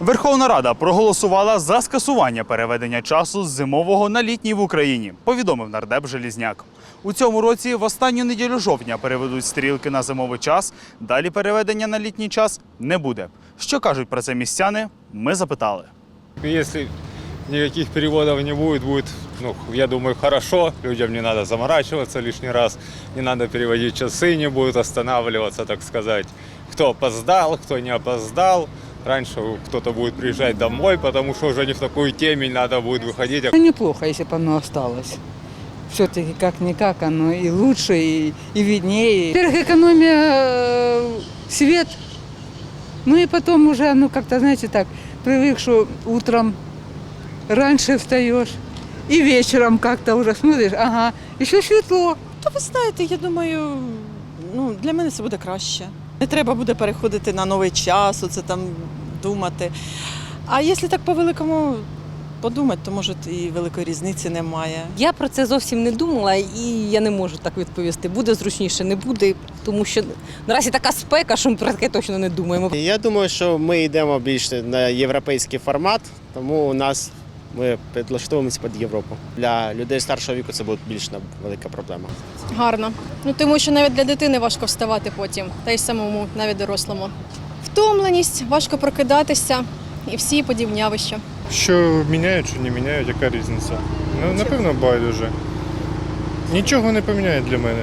Верховна Рада проголосувала за скасування переведення часу з зимового на літній в Україні, повідомив нардеп Желізняк. У цьому році в останню неділю жовтня переведуть стрілки на зимовий час. Далі переведення на літній час не буде. Що кажуть про це містяни? Ми запитали. Если никаких переводов не будет, будет, ну, я думаю, хорошо. Людям не надо заморачиваться лишний раз, не надо переводить часы, не будут останавливаться, так сказать. Кто опоздал, кто не опоздал. Раньше кто-то будет приезжать домой, потому что уже не в такую темень надо будет выходить. Ну, неплохо, если бы оно осталось. Все-таки как-никак оно и лучше, и, и виднее. Во-первых, экономия э, свет. Ну и потом уже, ну как-то, знаете, так, привык, что утром раньше встаешь, и вечером как-то уже смотришь, ага, еще светло. Та ви знаєте, я думаю, ну, для мене це буде краще. Не треба буде переходити на новий час, оце там думати. А якщо так по великому подумати, то може і великої різниці немає. Я про це зовсім не думала, і я не можу так відповісти. Буде зручніше, не буде, тому що наразі така спека, що ми про таке точно не думаємо. Я думаю, що ми йдемо більш на європейський формат, тому у нас ми підлаштовуємося під Європу. Для людей старшого віку це буде більш велика проблема. Гарно. Ну тому що навіть для дитини важко вставати потім, та й самому, навіть дорослому. Втомленість, важко прокидатися і всі подібні явища. Що міняють, чи не міняють, яка різниця? Ну, напевно, байдуже. Нічого не поміняє для мене.